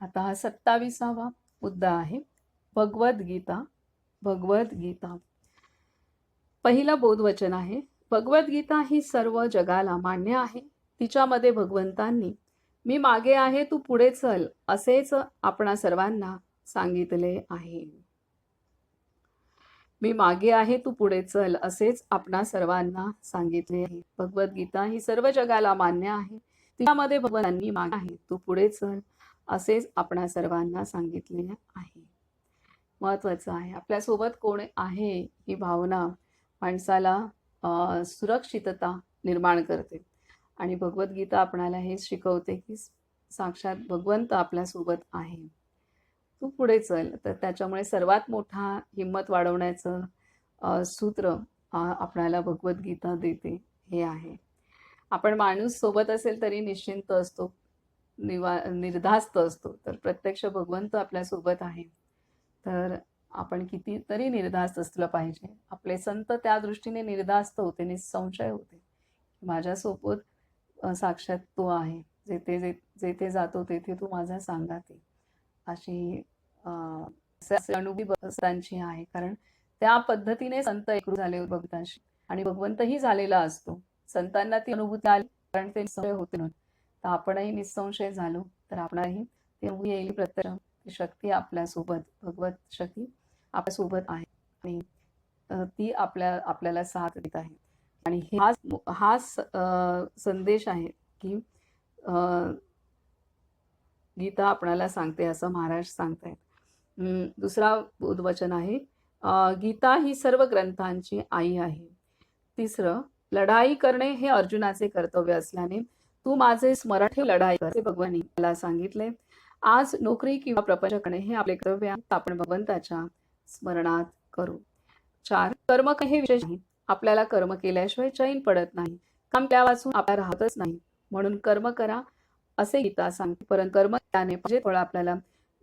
आता हा सत्तावीसावा मुद्दा आहे. भगवद्गीता भगवद्गीता. पहिलं बोधवचन आहे. भगवद्गीता ही सर्व जगाला मान्य आहे. तिच्यामध्ये भगवंतांनी मी मागे आहे तू पुढे चल असेच आपणा सर्वांना सांगितले आहे. मी मागे आहे तू पुढे चल असेच आपणा सर्वांना सांगितले आहे. भगवद्गीता ही सर्व जगाला मान्य आहे. तिच्यामध्ये भगवंतांनी मागे आहे. तू पुढे चल असेच आपणा सर्वांना सांगितले आहे. महत्त्वाचं आहे. आपल्यासोबत कोण आहे ही भावना माणसाला सुरक्षितता निर्माण करते. आणि भगवद्गीता आपणाला हे शिकवते की साक्षात भगवंत आपल्यासोबत आहे. तू पुढे चल. तर त्याच्यामुळे सर्वात मोठा हिंमत वाढवण्याचं सूत्र आपणाला भगवद्गीता देते हे आहे. आपण माणूस सोबत असेल तरी निश्चिंत असतो. निवा निर्धास्त असतो. तर प्रत्यक्ष भगवंत आपल्यासोबत आहे. तर आपण कितीतरी निर्धास्त असलं पाहिजे. आपले संत त्या दृष्टीने निर्धास्त होते निसंशय होते. माझ्यासोबत साक्षात तो आहे. जेथे जे जेथे जातो तेथे तू माझा सांगाते. अशी अनुभवी भक्तांची आहे. कारण त्या पद्धतीने संत एकरू झाले भक्तांशी. आणि भगवंतही झालेला असतो. संतांना ती अनुभूती आली कारण ते होते म्हणून. तर आपणही निसंशय झालो तर आपणाही तेव्हा येईल प्रत्यक्ष. ती शक्ती आपल्यासोबत भगवत शक्ती आपल्यासोबत आहे. आणि ती आपल्या आपल्याला साथ देत आहे. आणि हा हा संदेश आहे की गीता आपणाला सांगते असं महाराज सांगतायत. हम्म, दुसरा उद्वचन आहे गीता ही सर्व ग्रंथांची आई आहे. तिसरं लढाई करणे हे अर्जुनाचे कर्तव्य असल्याने तू माझे मराठी लढाई कर भगवानी मला सांगितले. आज नोकरी किंवा प्रपंच करणे हे आपले कर्तव्य आपण भगवंताच्या स्मरणात करू. चार कर्म काही विशेष नाही आपल्याला कर्म केल्याशिवाय चैन पडत नाही. काम त्या वाचून आपल्या राहतच नाही. म्हणून कर्म करा असे गीता सांगते. परंतु कर्म त्याने पाहिजे फळ आपल्याला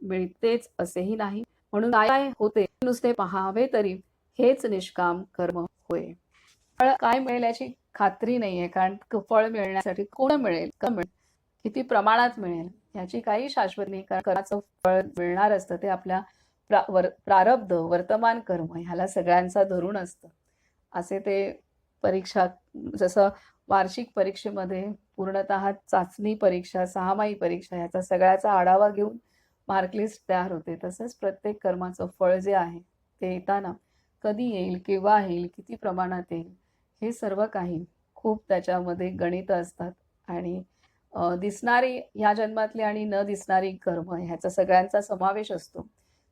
मिळतेच असेही नाही. म्हणून काय होते नुसते पहावे तरी हेच निष्काम कर्म होय. फळ काय मिळेल याची खात्री नाहीये. कारण फळ मिळण्यासाठी कोण मिळेल? का मिळेल? किती प्रमाणात मिळेल? याची काही शाश्वत नाही. कारण कर्माचं फळ मिळणार असतं ते आपल्या प्रा वर प्रारब्ध वर्तमान कर्म ह्याला सगळ्यांचा धरून असतं. असे ते परीक्षा जसं वार्षिक परीक्षेमध्ये पूर्णतः चाचणी परीक्षा सहामाही परीक्षा ह्याचा सगळ्याचा आढावा घेऊन मार्कलिस्ट तयार होते. तसंच प्रत्येक कर्माचं फळ जे आहे ते येताना कधी येईल केव्हा येईल किती प्रमाणात येईल हे सर्व काही खूप त्याच्यामध्ये गणित असतात. आणि दिसणारी ह्या जन्मातली आणि न दिसणारी कर्म ह्याचा सगळ्यांचा समावेश असतो.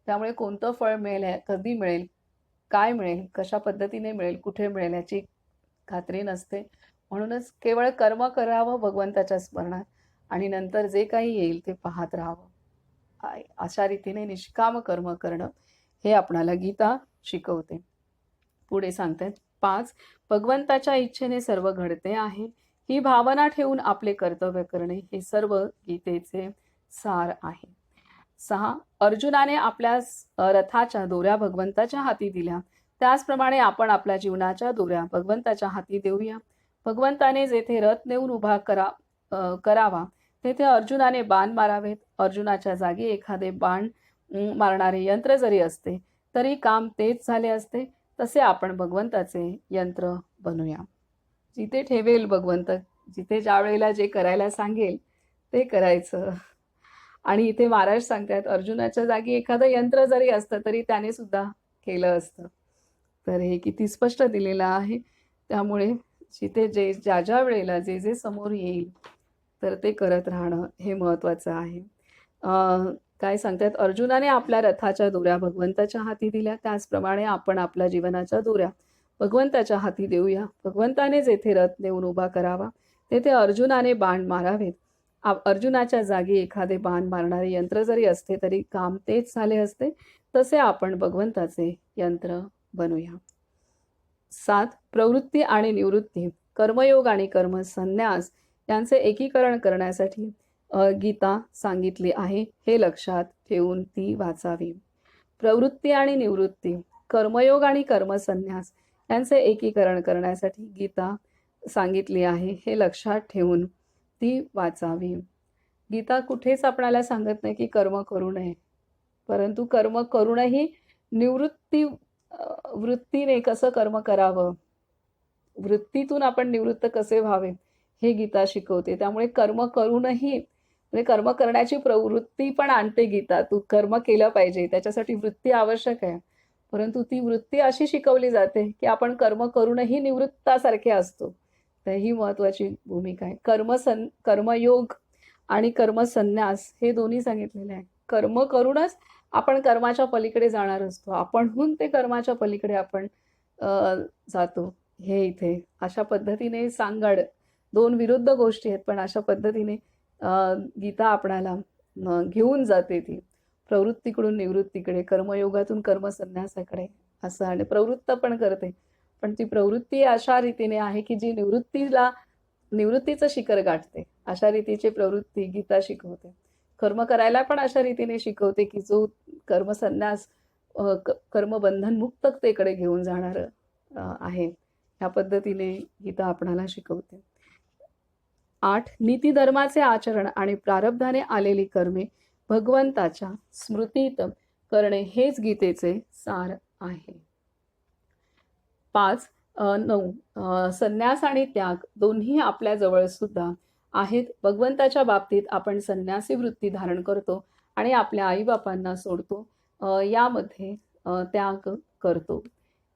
त्यामुळे कोणतं फळ मिळेल कधी मिळेल काय मिळेल कशा पद्धतीने मिळेल कुठे मिळेल याची खात्री नसते. म्हणूनच केवळ कर्म करावं भगवंताच्या स्मरणात आणि नंतर जे काही येईल ते पाहत राहावं. अशा रीतीने निष्काम कर्म करणं हे आपणाला गीता शिकवते. पुढे सांगतात पाच भगवंताच्या इच्छेने सर्व घडते आहे. ही भावना ठेवून आपले कर्तव्य करणे हे सर्व गीतेचे सार आहे. सहा अर्जुनाने आपल्या रथाच्या दोऱ्या भगवंताच्या हाती दिल्या. त्याचप्रमाणे आपण आपल्या जीवनाच्या दोऱ्या भगवंताच्या हाती देऊया. भगवंताने जेथे रथ नेऊन उभा करा अ, करावा तेथे अर्जुनाने बाण मारावेत. अर्जुनाच्या जागी एखादे बाण मारणारे यंत्र जरी असते तरी काम तेच झाले असते. तसे आपण भगवंताचे यंत्र बनूया. जिथे ठेवेल भगवंत जिथे ज्या वेळेला जे करायला सांगेल ते करायचं. आणि इथे महाराज सांगतात अर्जुनाच्या जागी एखादं यंत्र जरी असतं तरी त्याने सुद्धा केलं असतं. तर हे किती स्पष्ट दिलेलं आहे. त्यामुळे जिथे जे ज्या ज्या वेळेला जे जे समोर येईल तर ते करत राहणं हे महत्त्वाचं आहे. काय सांगतात? अर्जुनाने आपल्या रथाच्या दोऱ्या भगवंताच्या हाती दिल्या. त्याचप्रमाणे आपण आपल्या जीवनाच्या दोऱ्या भगवंताच्या हाती देऊया. भगवंताने जेथे रथ नेऊन उभा करावा तेथे अर्जुनाने बाण मारावेत. अर्जुनाच्या जागी एखादे बाण मारणारे यंत्र जरी असते तरी काम तेच झाले असते. तसे आपण भगवंताचे यंत्र बनूया. सात प्रवृत्ती आणि निवृत्ती कर्मयोग आणि कर्मसन्यास यांचे एकीकरण करण्यासाठी गीता सांगितली आहे हे लक्षात ठेवून ती वाचावी. प्रवृत्ती आणि निवृत्ती कर्मयोग आणि कर्मसन्यास यांचे एकीकरण करण्यासाठी गीता सांगितली आहे हे लक्षात ठेवून ती वाचावी. गीता कुठेच आपणाला सांगत नाही की कर्म करू नये परंतु कर्म करूनही निवृत्ती वृत्तीने कसं कर्म करावं? वृत्तीतून आपण निवृत्त कसे व्हावे हे गीता शिकवते. त्यामुळे कर्म करूनही म्हणजे कर्म करण्याची प्रवृत्ती पण आणते गीता. तू कर्म केलं पाहिजे त्याच्यासाठी वृत्ती आवश्यक आहे. परंतु ती वृत्ती अशी शिकवली जाते की आपण कर्म करूनही निवृत्तासारखे असतो. तर ही महत्वाची भूमिका आहे. कर्मसन कर्मयोग आणि कर्मसन्यास हे दोन्ही सांगितलेले आहे. कर्म करूनच आपण कर्माच्या पलीकडे जाणार असतो. आपणहून ते कर्माच्या पलीकडे आपण जातो. हे इथे अशा पद्धतीने सांगड दोन विरुद्ध गोष्टी आहेत पण अशा पद्धतीने गीता आपणाला घेऊन जाते ती. प्रवृत्तीकडून निवृत्तीकडे कर्मयोगातून कर्मसन्यासाकडे असं आणि प्रवृत्त पण करते. पण ती प्रवृत्ती अशा रीतीने आहे की जी निवृत्तीला निवृत्तीचं शिखर गाठते. अशा रीतीची प्रवृत्ती गीता शिकवते. कर्म करायला पण अशा रीतीने शिकवते की जो कर्मसन्यास क- कर्मबंधन मुक्ततेकडे घेऊन जाणार आहे. ह्या पद्धतीने गीता आपणाला शिकवते. आठ नीतीधर्माचे आचरण आणि प्रारब्धाने आलेली कर्मे भगवंताच्या स्मृतीत करणे हेच गीतेचे सार आहे. पाच नऊ संन्यास आणि त्याग दोन्ही आपल्या जवळ सुद्धा आहेत. भगवंताच्या बाबतीत आपण संन्यासी वृत्ती धारण करतो आणि आपल्या आईबापांना सोडतो. यामध्ये त्याग करतो.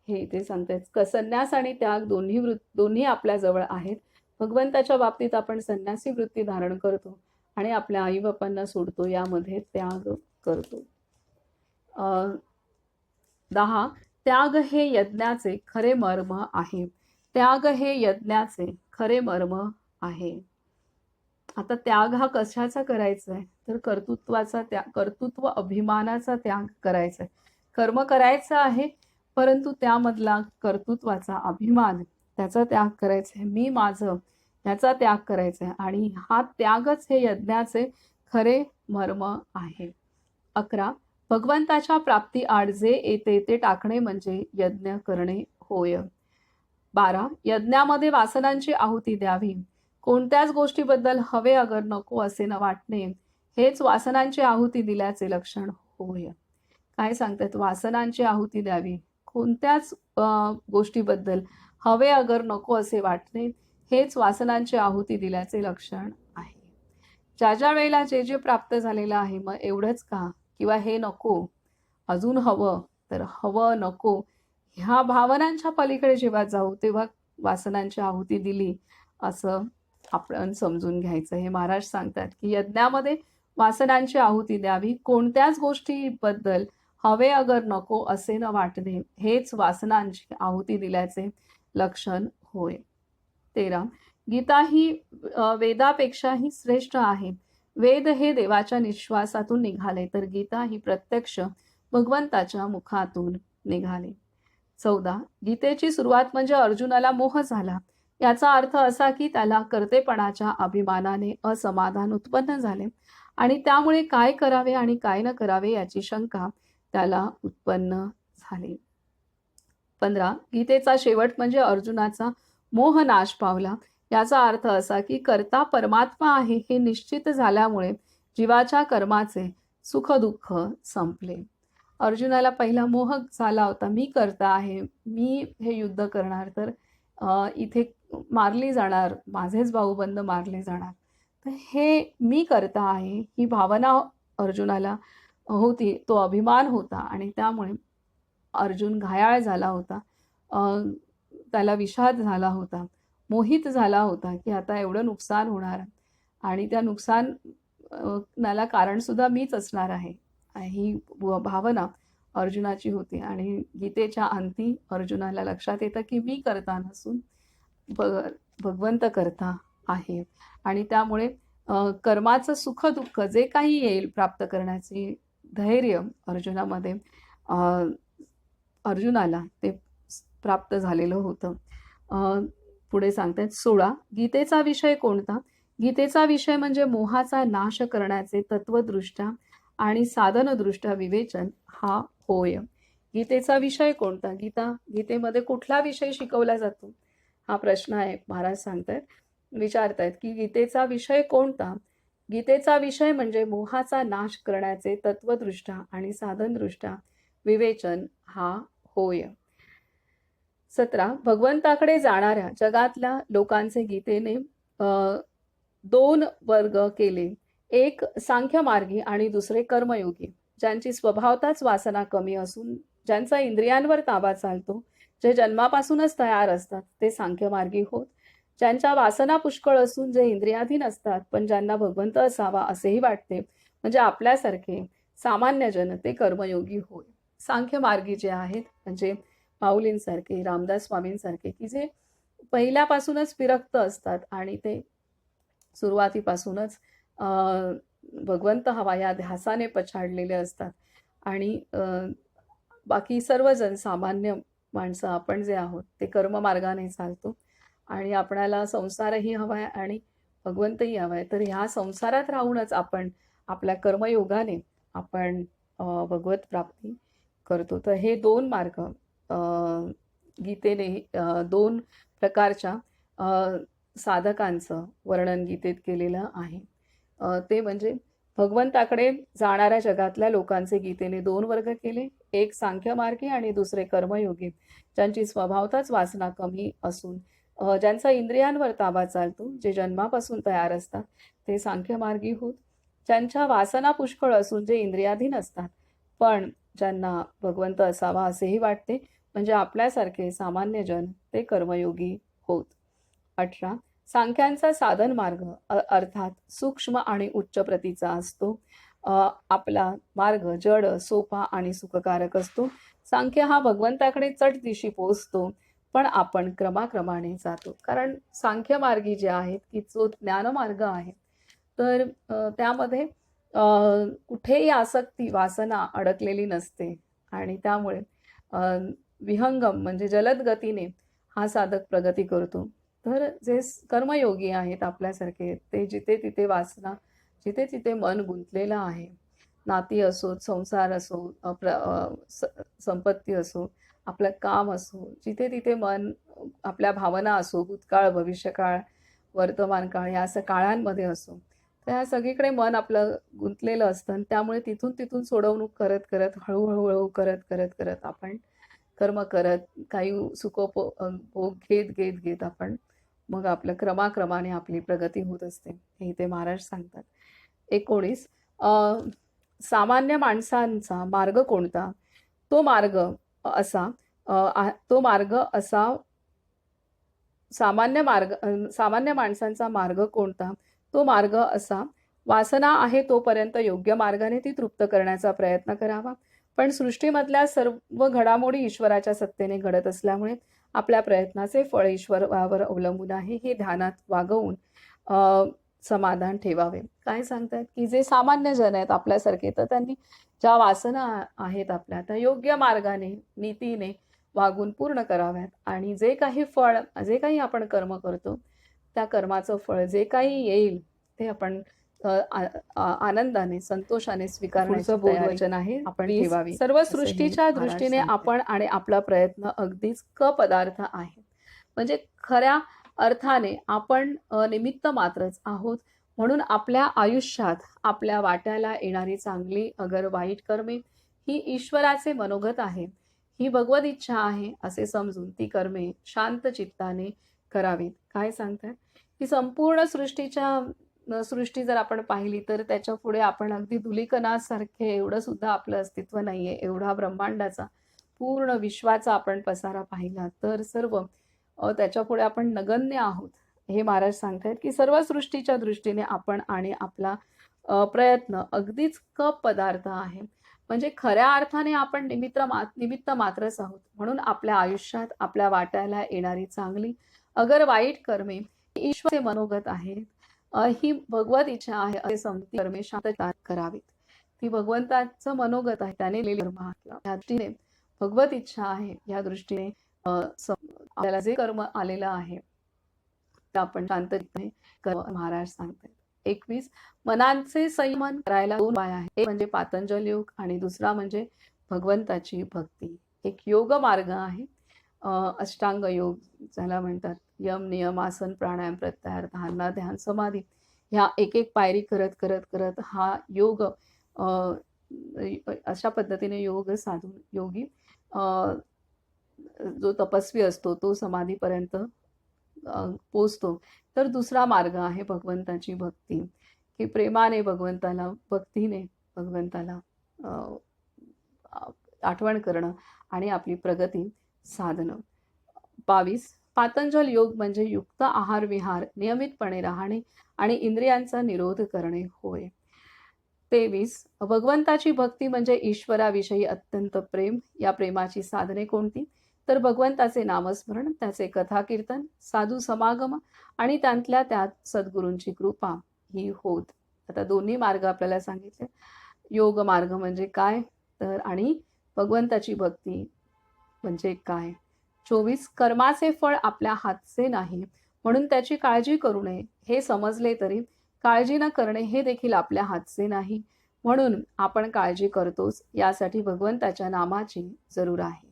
हे ते सांगतायत क संन्यास आणि त्याग दोन्ही वृत्त दोन्ही आपल्या जवळ आहेत. भगवंताच्या बाबतीत आपण संन्यासी वृत्ती धारण करतो आणि आपल्या आईबापांना सोडतो यामध्ये त्याग करतो. दहा त्याग हे यज्ञाचे खरे मर्म आहे. त्याग हे यज्ञाचे खरे मर्म आहे. आता त्याग हा कशाचा करायचा आहे तर कर्तृत्वाचा त्याग कर्तृत्व अभिमानाचा त्याग करायचा आहे कर्म करायचं आहे परंतु त्यामधला कर्तृत्वाचा अभिमान त्याचा त्याग करायचा आहे मी माझं याचा त्याग करायचा आहे आणि हा त्यागच हे यज्ञाचे खरे मर्म आहे. अकरा भगवंताच्या प्राप्ती आड जे येते ते टाकणे म्हणजे यज्ञ करणे होय. बारा यज्ञामध्ये वासनांची आहुती द्यावी. कोणत्याच गोष्टीबद्दल हवे अगर नको असे न वाटणे हेच वासनांची आहुती दिल्याचे लक्षण होय. काय सांगतात? वासनांची आहुती द्यावी. कोणत्याच गोष्टीबद्दल हवे अगर नको असे वाटणे हेच वासनांची आहुती दिल्याचे लक्षण आहे. ज्या ज्या वेळेला जे जे प्राप्त झालेलं आहे मग एवढंच का? किंवा हे नको अजून हवं तर हवं नको. ह्या भावनांच्या पलीकडे जेव्हा जाऊ तेव्हा वासनांची आहुती दिली असं आपण समजून घ्यायचं. हे महाराज सांगतात की यज्ञामध्ये वासनांची आहुती द्यावी. कोणत्याच गोष्टीबद्दल हवे अगर नको असे न वाटणे हेच वासनांची आहुती दिल्याचे लक्षण होय. तेरा. गीता ही वेदापेक्षाही श्रेष्ठ आहे. वेद हे देवाच्या निश्वासातून निघाले तर गीता ही प्रत्यक्ष भगवंताच्या मुखातून निघाले. चौदा. गीतेची सुरुवात म्हणजे अर्जुनाला मोह झाला. याचा अर्थ असा की त्याला कर्तेपणाच्या अभिमानाने असमाधान उत्पन्न झाले. आणि त्यामुळे काय करावे आणि काय न करावे याची शंका त्याला उत्पन्न झाली. पंधरा. गीतेचा शेवट म्हणजे अर्जुनाचा मोह नाश पावला. याचा अर्थ असा की कर्ता परमात्मा आहे हे निश्चित झाल्यामुळे जीवाच्या कर्माचे सुख दुःख संपले. अर्जुनाला पहिला मोह झाला होता मी करता आहे मी हे युद्ध करणार तर इथे मारली जाणार माझेच भाऊबंद मारले जाणार. तर हे मी करता आहे ही भावना अर्जुनाला होती तो अभिमान होता आणि त्यामुळे अर्जुन घायाळ झाला होता. त्याला विषाद झाला होता. मोहित झाला होता की आता एवढं नुकसान होणार. आणि त्या नुकसान नाला कारणसुद्धा मीच असणार आहे. ही भावना अर्जुनाची होती. आणि गीतेच्या अंती अर्जुनाला लक्षात येतं की मी करता नसून भ भगवंत करता आहे. आणि त्यामुळे कर्माचं सुख दुःख जे काही येईल प्राप्त करण्याचे धैर्य अर्जुनामध्ये अर्जुनाला ते प्राप्त झालेलं होतं. पुढे सांगतात सोळा गीतेचा विषय कोणता? गीतेचा विषय म्हणजे मोहाचा नाश करण्याचे तत्वदृष्ट्या आणि साधनदृष्ट्या विवेचन हा होय. गीतेचा विषय कोणता? गीता गीतेमध्ये कुठला विषय शिकवला जातो? हा प्रश्न आहे महाराज सांगतायत विचारतायत की गीतेचा विषय कोणता? गीतेचा विषय म्हणजे मोहाचा नाश करण्याचे तत्वदृष्ट्या आणि साधनदृष्ट्या विवेचन हा होय. सतरा भगवंताकडे जाणाऱ्या जगातल्या लोकांचे गीतेने दोन वर्ग केले. एक सांख्यमार्गी आणि दुसरे कर्मयोगी ज्यांची स्वभावताच वासना कमी असून ज्यांचा इंद्रियांवर ताबा चालतो जे जन्मापासूनच तयार असतात ते सांख्यमार्गी होत. ज्यांच्या वासना पुष्कळ असून जे इंद्रियाधीन असतात पण ज्यांना भगवंत असावा असेही वाटते म्हणजे आपल्यासारखे सामान्य जन ते कर्मयोगी होय. सांख्यमार्गी जे आहेत म्हणजे माऊलींसारखे रामदास स्वामींसारखे की जे पहिल्यापासूनच विरक्त असतात आणि ते सुरुवातीपासूनच भगवंत हवा या ध्यासाने पछाडलेले असतात. आणि बाकी सर्वजण सामान्य माणसं आपण जे आहोत ते कर्ममार्गाने चालतो. आणि आपणाला संसारही हवा आहे आणि भगवंतही हवा आहे तर ह्या संसारात राहूनच आपण आपल्या कर्मयोगाने आपण भगवत प्राप्ती करतो. तर हे दोन मार्ग गीतेने दोन प्रकारच्या साधकांचं वर्णन गीतेत केलेलं आहे. ते म्हणजे भगवंताकडे जाणाऱ्या जगातल्या लोकांचे गीतेने दोन वर्ग केले एक सांख्यमार्गी आणि दुसरे कर्मयोगी. ज्यांची स्वभावताच वासना कमी असून ज्यांचा इंद्रियांवर ताबा चालतो जे जन्मापासून तयार असतात ते सांख्यमार्गी होत. ज्यांच्या वासना पुष्कळ असून जे इंद्रियाधीन असतात. पण ज्यांना भगवंत असावा असेही वाटते म्हणजे आपल्यासारखे सामान्य जन ते कर्मयोगी होत. अठरा सांख्यांचा साधन मार्ग अर्थात सूक्ष्म आणि उच्च प्रतीचा असतो. आपला मार्ग जड सोपा आणि सुखकारक असतो. सांख्य हा भगवंताकडे चट दिशी पोचतो पण आपण क्रमाक्रमाने जातो. कारण सांख्य मार्गी जे आहेत की जो ज्ञानमार्ग आहे तर त्यामध्ये कुठेही आसक्ती वासना अडकलेली नसते. आणि त्यामुळे विहंगम म्हणजे जलद गतीने हा साधक प्रगती करतो. तर जे कर्मयोगी आहेत आपल्यासारखे ते जिथे तिथे वासना जिथे तिथे मन गुंतलेलं आहे. नाती असो संसार असो प्र स- संपत्ती असो आपलं काम असो जिथे तिथे मन आपल्या भावना असो भूतकाळ भविष्यकाळ वर्तमान काळ या असं काळांमध्ये असो तर ह्या सगळीकडे मन आपलं गुंतलेलं असतं आणि त्यामुळे तिथून तिथून सोडवणूक करत करत हळूहळू हळू करत करत करत आपण कर्म करत काही सुखोपो भोग घेत घेत घेत आपण मग आपलं क्रमाक्रमाने आपली प्रगती होत असते. हे ते महाराज सांगतात. एकोणीस सामान्य माणसांचा मार्ग कोणता? तो मार्ग असा तो मार्ग असा सामान्य मार्ग सामान्य माणसांचा मार्ग कोणता? तो मार्ग असा वासना आहे तोपर्यंत योग्य मार्गाने ती तृप्त करण्याचा प्रयत्न करावा. पण सृष्टीमधल्या सर्व घडामोडी ईश्वराच्या सत्तेने घडत असल्यामुळे आपल्या प्रयत्नाचे फळ ईश्वरावर अवलंबून आहे हे ध्यानात वागवून समाधान ठेवावे. काय सांगतात की जे सामान्य जन आहेत आपल्यासारखे तर त्यांनी ज्या वासना आहेत आपल्या त्या योग्य मार्गाने नीतीने वागून पूर्ण कराव्यात. आणि जे काही फळ जे काही आपण कर्म करतो त्या कर्माचं फळ जे काही येईल ते आपण आनंदाने संतोषाने स्वीकारण्याचं बोधवचन वचन आहे आपण. ठेवावी. सर्व सृष्टीच्या दृष्टीने. आपण आणि आपला प्रयत्न अगदीच क पदार्थ आहे म्हणजे खऱ्या अर्थाने आपण निमित्त मात्रच आहोत. म्हणून आपल्या आयुष्यात आपल्या वाट्याला येणारी चांगली अगर वाईट कर्मे ही ईश्वराचे मनोगत आहे. ही भगवत इच्छा आहे असे समजून ती कर्मे शांत चित्ताने करावीत. काय सांगतात की संपूर्ण सृष्टीच्या सृष्टी जर आपण पाहिली तर त्याच्या पुढे आपण अगदी धुलिकणासारखे एवढं सुद्धा आपलं अस्तित्व नाहीये एवढा ब्रह्मांडाचा पूर्ण विश्वाचा आपण पसारा पाहिला. तर सर्व त्याच्यापुढे त्याच्या पुढे आपण नगण्य आहोत. हे महाराज सांगतायत की सर्व सृष्टीच्या दृष्टीने आपण आणि आपला प्रयत्न अगदीच कप पदार्थ आहे. म्हणजे खऱ्या अर्थाने आपण निमित्त मा निमित्त मात्रच आहोत. म्हणून आपल्या आयुष्यात आपल्या वाट्याला येणारी चांगली अगर वाईट कर्मे ही मनोगत आहेत. ही भगवत इच्छा आहे असे समती कर्मे करावीत. ती भगवंताचं मनोगत आहे त्याने लिहिलेली कर्म दृष्टीने भगवत इच्छा आहे या दृष्टीने आपल्याला जे कर्म आलेलं आहे ते आपण शांततेने कर्म महाराज सांगतात. एकवीस मनांचे संयमन करायला दोन उपाय आहे एक म्हणजे पातंजल योग आणि दुसरा म्हणजे भगवंताची भक्ती. एक योग मार्ग आहे. अष्टांग योग ज्याला म्हणतात. यम नियम आसन प्राणायाम प्रत्याहार धारणा ध्यान समाधी ह्या एक एक पायरी करत करत करत हा योग अशा पद्धतीने योग साधून योगी जो तपस्वी असतो तो समाधीपर्यंत पोचतो तर दुसरा मार्ग आहे भगवंताची भक्ती. की प्रेमाने भगवंताला भक्तीने भगवंताला आठवण करणं आणि आपली प्रगती साधणं. बावीस पातंजल योग म्हणजे युक्त आहार विहार नियमितपणे राहणे आणि इंद्रियांचा निरोध करणे होय. तेवीस भगवंताची भक्ती म्हणजे ईश्वराविषयी अत्यंत प्रेम. या प्रेमाची साधने कोणती? तर भगवंताचे नामस्मरण त्याचे कथाकीर्तन साधू समागम आणि त्यातल्या त्यात सद्गुरूंची कृपा ही होत. आता दोन्ही मार्ग आपल्याला सांगितले. योग मार्ग म्हणजे काय? तर आणि भगवंताची भक्ती म्हणजे काय? चोवीस कर्माचे फळ आपल्या हातचे नाही. म्हणून त्याची काळजी करू नये. हे समजले तरी काळजी न करणे हे देखील आपल्या हातचे नाही. म्हणून आपण काळजी करतोच. यासाठी भगवंताच्या नामाची जरूर आहे.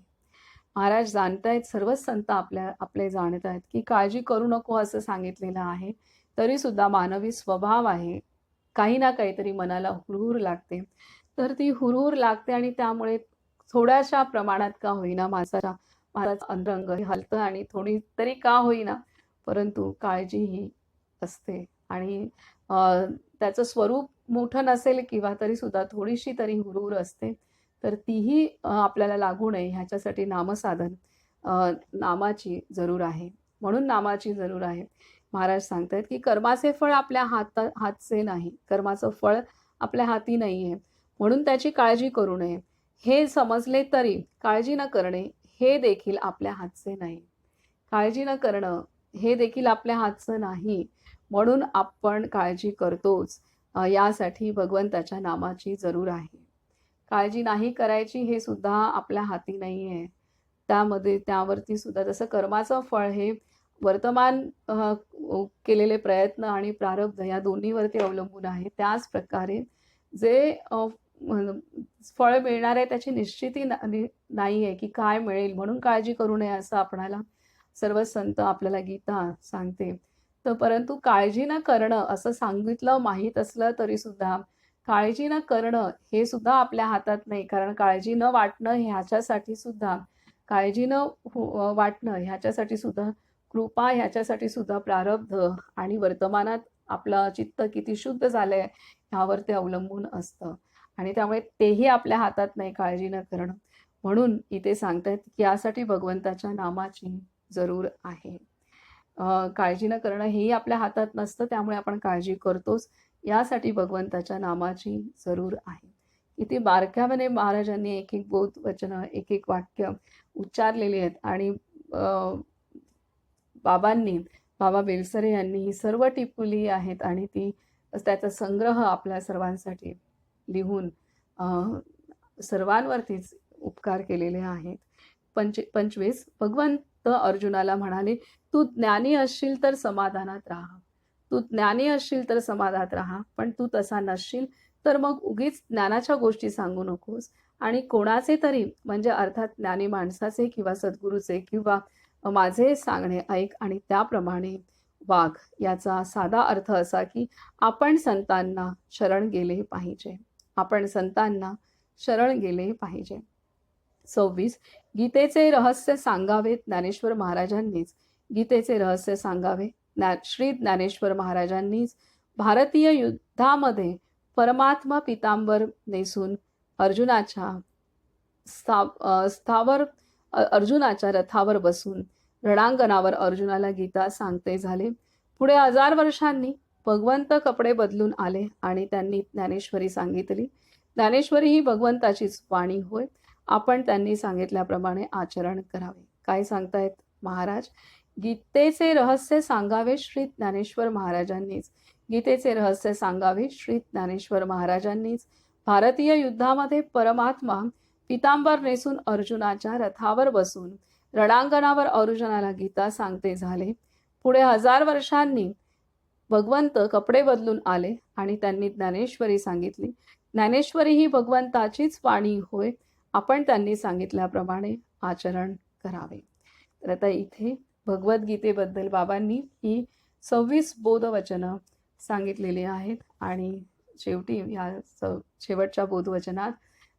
महाराज जाणतायत सर्वच संत आपल्या आपले जाणत आहेत की काळजी करू नको असं सांगितलेलं आहे. तरी सुद्धा मानवी स्वभाव आहे. काही ना काहीतरी मनाला हुरहुर लागते. तर ती हुरहुर लागते आणि त्यामुळे थोड्याशा प्रमाणात का होईना माणसाच्या महाराज अंतरंग हे हलतं आणि थोडी तरी का होईना परंतु काळजी ही असते. आणि त्याचं स्वरूप मोठं नसेल किंवा तरी सुद्धा थोडीशी तरी हुरहुर असते तर तीही आपल्याला लागू नये. ह्याच्यासाठी नामसाधन नामाची जरूर आहे. म्हणून नामाची जरूर आहे. महाराज सांगतायत की कर्माचे फळ आपल्या हात हातचे नाही. कर्माचं फळ आपल्या हाती नाही आहे म्हणून त्याची काळजी करू नये. हे समजले तरी काळजी न करणे हे देखील आपल्या हातचे नाही. काळजी न करणं हे देखील आपल्या हातचं नाही. म्हणून आपण काळजी करतोच यासाठी भगवंताच्या नामाची जरूर आहे. काळजी नाही करायची हे सुद्धा आपल्या हाती नाही आहे त्यामध्ये त्यावरती सुद्धा जसं कर्माचं फळ हे वर्तमान केलेले प्रयत्न आणि प्रारब्ध या दोन्हीवरती अवलंबून आहे. त्याच प्रकारे जे फळ मिळणार आहे त्याची निश्चिती नाही आहे की काय मिळेल. म्हणून काळजी करू नये असं आपणाला सर्व संत आपल्याला गीता सांगते. तर परंतु काळजी न करणं असं सांगितलं माहीत असलं तरी सुद्धा काळजी न करणं हे सुद्धा आपल्या हातात नाही. कारण काळजी न वाटणं ह्याच्यासाठी सुद्धा काळजी न हो- वाटणं ह्याच्यासाठी सुद्धा कृपा ह्याच्यासाठी सुद्धा प्रारब्ध आणि वर्तमानात आपलं चित्त किती शुद्ध झालंय ह्यावर ते अवलंबून असतं. आणि त्यामुळे तेही आपल्या हातात नाही काळजी न करणं. म्हणून इथे सांगतायत की यासाठी भगवंताच्या नामाची जरूर आहे. काळजी न करणं हेही आपल्या हातात नसतं त्यामुळे आपण काळजी करतोच. यासाठी भगवंताच्या नामाची जरूर आहे. इथे बारक्यामध्ये महाराजांनी एक एक बोध वचन एक एक वाक्य उच्चारलेली आहेत आणि बाबांनी बाबा बेलसरे यांनी ही सर्व टिपली आहेत आणि ती त्याचा संग्रह आपल्या सर्वांसाठी लिहून सर्वांवरतीच उपकार केलेले आहेत. पंच पंचवीस भगवंत अर्जुनाला म्हणाले तू ज्ञानी असशील तर समाधानात राहा. तू ज्ञानी असशील तर समाधानात राहा पण तू तसा नसशील तर मग उगीच ज्ञानाच्या गोष्टी सांगू नकोस. आणि कोणाचे तरी म्हणजे अर्थात ज्ञानी माणसाचे किंवा सद्गुरूचे किंवा माझे सांगणे ऐक आणि त्याप्रमाणे वाघ याचा साधा अर्थ असा की आपण संतांना शरण गेले पाहिजे. आपण संतांना शरण गेले पाहिजे. सव्वीस गीतेचे रहस्य सांगावे ज्ञानेश्वर महाराजांनीच. गीतेचे रहस्य सांगावे. ज्ञा श्री ज्ञानेश्वर महाराजांनीच भारतीय युद्धामध्ये परमात्मा पितांबर नेसून अर्जुनाच्या स्थाव स्थावर अर्जुनाच्या रथावर बसून रणांगणावर अर्जुनाला गीता सांगते झाले. पुढे हजार वर्षांनी भगवंत कपडे बदलून आले आणि त्यांनी ज्ञानेश्वरी सांगितली. ज्ञानेश्वरी ही भगवंताचीच वाणी होय. आपण त्यांनी सांगितल्याप्रमाणे आचरण करावे. काय सांगतायत? महाराज गीतेचे रहस्य सांगावे श्री ज्ञानेश्वर महाराजांनीच. गीतेचे रहस्य सांगावे श्री ज्ञानेश्वर महाराजांनीच. भारतीय युद्धामध्ये परमात्मा पितांबर नेसून अर्जुनाच्या रथावर बसून रणांगणावर अर्जुनाला गीता सांगते झाले. पुढे हजार वर्षांनी भगवंत कपडे बदलून आले आणि त्यांनी ज्ञानेश्वरी सांगितली. ज्ञानेश्वरी ही भगवंताचीच वाणी होय आपण त्यांनी सांगितल्याप्रमाणे आचरण करावे. तर आता इथे भगवद्गीतेबद्दल बाबांनी ही सव्वीस बोधवचनं सांगितलेली आहेत आणि शेवटी या स शेवटच्या बोधवचनात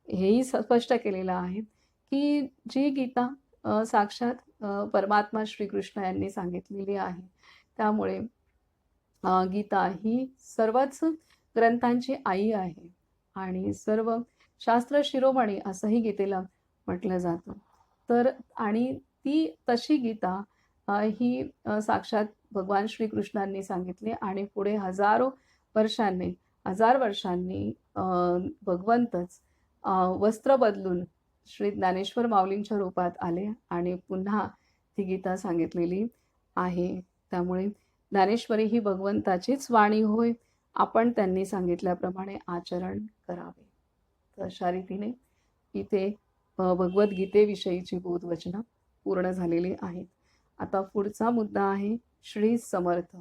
हेही स्पष्ट केलेलं आहे की जी गीता साक्षात परमात्मा श्रीकृष्ण यांनी सांगितलेली आहे. त्यामुळे गीता ही सर्वच ग्रंथांची आई आहे. आणि सर्व शास्त्र शिरोमणी असंही गीतेला म्हटलं जातं. तर आणि ती तशी गीता ही साक्षात भगवान श्रीकृष्णांनी सांगितली आणि पुढे हजारो वर्षांनी हजार वर्षांनी भगवंतच वस्त्र बदलून श्री ज्ञानेश्वर माऊलींच्या रूपात आले आणि पुन्हा ती गीता सांगितलेली आहे. त्यामुळे ज्ञानेश्वरी ही भगवंताचीच वाणी होय. आपण त्यांनी सांगितल्याप्रमाणे आचरण करावे. तर अशा रीतीने इथे भगवद्गीतेविषयीची बोधवचनं पूर्ण झालेली आहेत. आता पुढचा मुद्दा आहे श्री समर्थ.